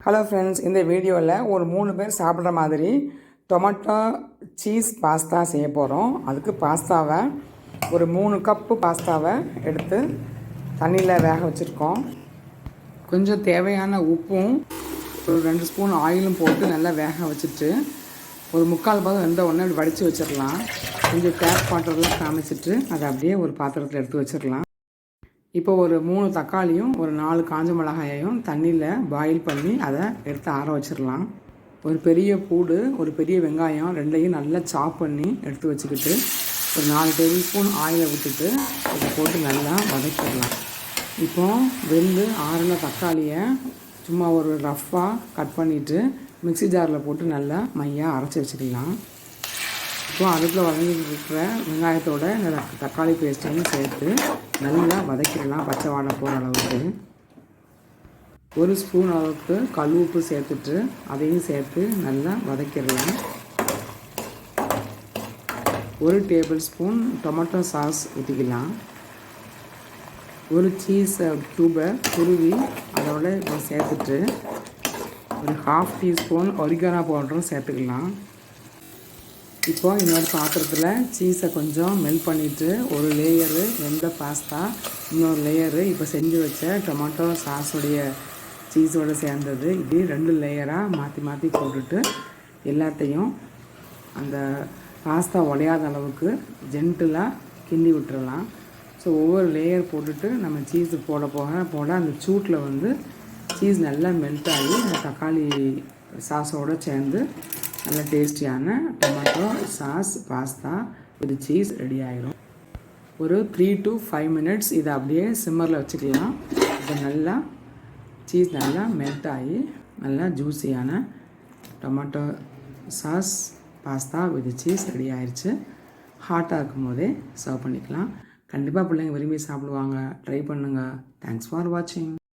Hello friends இந்த வீடியோவில் ஒரு மூணு பேர் சாப்பிட்ற மாதிரி டொமேட்டோ சீஸ் பாஸ்தா செய்ய போகிறோம் அதுக்கு பாஸ்தாவை ஒரு மூணு கப்பு பாஸ்தாவை எடுத்து தண்ணியில் வேக வச்சுருக்கோம். கொஞ்சம் தேவையான உப்பும் ஒரு ரெண்டு ஸ்பூன் ஆயிலும் போட்டு நல்லா வேக வச்சுட்டு ஒரு முக்கால் பாதம் வெந்த உடனே வடித்து வச்சிடலாம் கொஞ்சம் கேப் பாத்திரத்தில் காமிச்சிட்டு அதை அப்படியே ஒரு பாத்திரத்தில் எடுத்து வச்சிடலாம் இப்போ ஒரு மூணு தக்காளியும் ஒரு நாலு காஞ்ச மிளகாயையும் தண்ணியில் பாயில் பண்ணி அதை எடுத்து ஆற வச்சிடலாம். ஒரு பெரிய பூடு ஒரு பெரிய வெங்காயம் ரெண்டையும் நல்லா சாப் பண்ணி எடுத்து வச்சுக்கிட்டு ஒரு நாலு டேபிள் ஸ்பூன் ஆயிலை விட்டுட்டு அதை போட்டு நல்லா வதக்கிடலாம். இப்போ வெந்து ஆறின தக்காளியை சும்மா ஒரு ரஃப்பாக கட் பண்ணிவிட்டு மிக்ஸி ஜாரில் போட்டு நல்லா மையாக அரைச்சி வச்சுக்கலாம் இப்போ அடுப்பில் வதங்கிட்டு இருக்கிற வெங்காயத்தோட இந்த தக்காளி பேஸ்ட்டையும் சேர்த்து நல்லா வதக்கிடலாம் பச்சை வாடை போகிற அளவுக்கு. ஒரு ஸ்பூன் அளவுக்கு கல் உப்பு சேர்த்துட்டு அதையும் சேர்த்து நல்லா வதக்கிடலாம். ஒரு டேபிள் ஸ்பூன் டொமேட்டோ சாஸ் ஊற்றிக்கலாம் ஒரு சீஸ் க்யூபை துருவி அதோட இப்போ சேர்த்துட்டு ஒரு ஹாஃப் டீஸ்பூன் ஒரிகானா பவுடரும் சேர்த்துக்கலாம். இப்போ இன்னொரு பாத்திரத்தில் சீஸை கொஞ்சம் மெல்ட் பண்ணிவிட்டு ஒரு லேயரு வெந்த பாஸ்தா இன்னொரு லேயரு இப்போ செஞ்சு வச்ச டொமேட்டோ சாஸுடைய சீஸோடு சேர்ந்தது. இப்படி ரெண்டு லேயராக மாற்றி மாற்றி போட்டுட்டு எல்லாத்தையும் அந்த பாஸ்தா உடையாத அளவுக்கு ஜென்டிலாக கிண்டி விட்டுறலாம். ஸோ ஒவ்வொரு லேயர் போட்டுட்டு நம்ம சீஸ் போட போக போட அந்த சூட்டில் வந்து சீஸ் நல்லா மெல்ட் ஆகி அந்த தக்காளி சாஸோடு சேர்ந்து நல்ல டேஸ்டியான tomato sauce pasta with cheese ready ஆயிரும். ஒரு த்ரீ டு ஃபைவ் மினிட்ஸ் இதை அப்படியே சிம்மரில் வச்சுக்கலாம். இப்போ நல்லா சீஸ் நல்லா மெல்ட் ஆகி நல்லா ஜூஸியான tomato sauce pasta with cheese ready ஆயிடுச்சு ஹாட்டாக இருக்கும் போதே சர்வ் பண்ணிக்கலாம். கண்டிப்பாக பிள்ளைங்க விரும்பி சாப்பிடுவாங்க. ட்ரை பண்ணுங்கள் தேங்க்ஸ் ஃபார் வாட்சிங்